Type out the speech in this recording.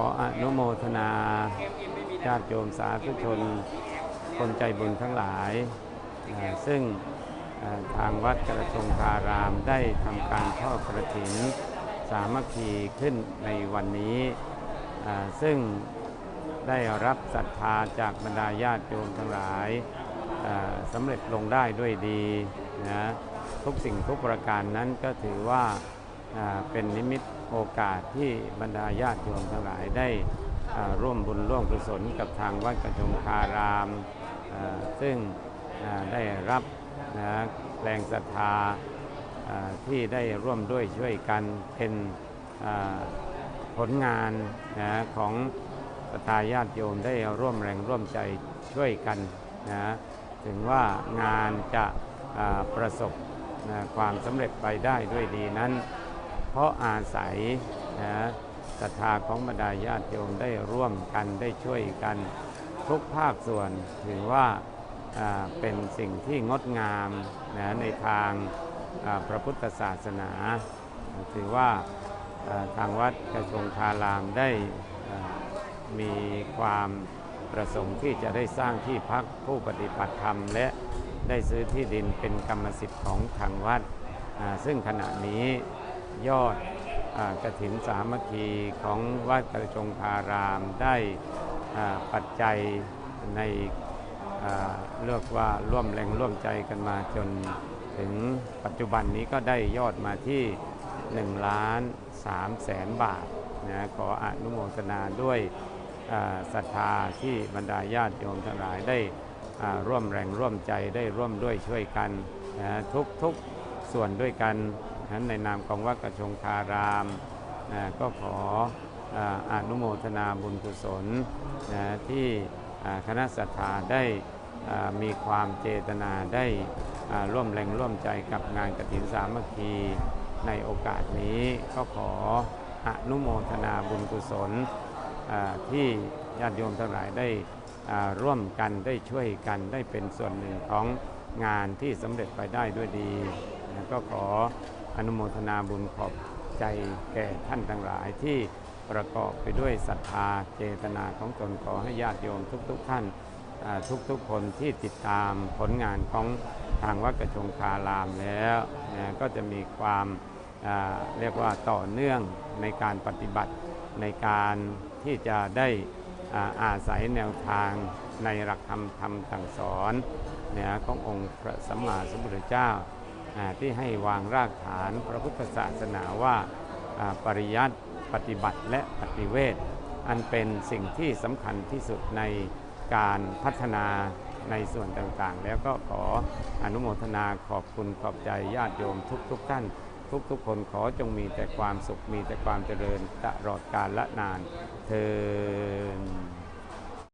ออนุโมทนาญาติโยมสาธุชน คนใจบุญทั้งหลาย ซึ่งทางวัดกระทงคารามได้ทำการทอดกระถิน สามัคคีขึ้นในวันนี้ ซึ่งได้รับศรัทธาจากบรรดาญาติโยมทั้งหลายสำเร็จลงได้ด้วยดีนะทุกสิ่งทุกประการนั้นก็ถือว่า เป็นนิมิตโอกาสที่บรรดาญาติโยมทั้งหลายได้ร่วมบุญร่วมกุศลกับทางวัดกระทงคาราม ซึ่งได้รับนะแรงศรัทธาที่ได้ร่วมด้วยช่วยกันเป็นผลงานนะของประทาญาติโยมได้ร่วมแรงร่วมใจช่วยกันนะถึงว่างานจะประสบนะความสำเร็จไปได้ด้วยดีนั้น ราะอาศัยนะศรัทธาของบรรดาญาติโยมได้ร่วมกันได้ช่วยกันทุกภาคส่วนถือว่าเป็นสิ่งที่งดงามนะในทางพระพุทธศาสนา ถือว่าทางวัดกระทรวงคารามได้มีความประสงค์ที่จะได้สร้างที่พักผู้ปฏิบัติธรรม และได้ซื้อที่ดินเป็นกรรมสิทธิ์ของทางวัด ซึ่งขณะนี้ ยอดอกระถินสามัคคีของวัดกระทรวงคารามได้ปัจจัยในเรียกว่าร่วมแรงร่วมใจกันมาจนถึงปัจจุบันนี้ก็ได้ยอดมาที่1ล้าน3แสนบาทนะขออนุโมทนาด้วยศรัทธาที่บรรดาญาติโยมทั้งหลายได้ร่วมแรงร่วมใจได้ร่วมด้วยช่วยกันนะทุกทุกส่วนด้วยกัน นั้นในนามของวัดกระชงคารามก็ขออนุโมทนาบุญกุศลที่คณะศรัทธาได้มีความเจตนาได้ร่วมแรงร่วมใจกับงานกฐินสามัคคีในโอกาสนี้ก็ขออนุโมทนาบุญกุศลที่ญาติโยมทั้งหลายได้ร่วมกันได้ช่วยกันได้เป็นส่วนหนึ่งของงานที่สำเร็จไปได้ด้วยดี ก็ขอ อนุโมทนาบุญขอบใจแก่ท่านทั้งหลายที่ประกอบไปด้วยศรัทธาเจตนาของตนขอให้ญาติโยมทุกๆทท่านทุกๆคนที่ติดตามผลงานของทางวัดกระชงคารามแล้วนะก็จะมีความเรียกว่าต่อเนื่องในการปฏิบัติในการที่จะได้อาศัยแนวทางในหลักธรรมธรรมสั่งสอนขององค์พระสัมมาสัมพุทธเจ้า ที่ให้วางรากฐานพระพุทธศาสนาว่าปริยัติปฏิบัติและปฏิเวทอันเป็นสิ่งที่สำคัญที่สุดในการพัฒนาในส่วนต่างๆ แล้วก็ขออนุโมทนาขอบคุณขอบใจญาติโยมทุกๆทท่าน ทุกๆ คนขอจงมีแต่ความสุขมีแต่ความเจริญตลอดกาลละนานเทอ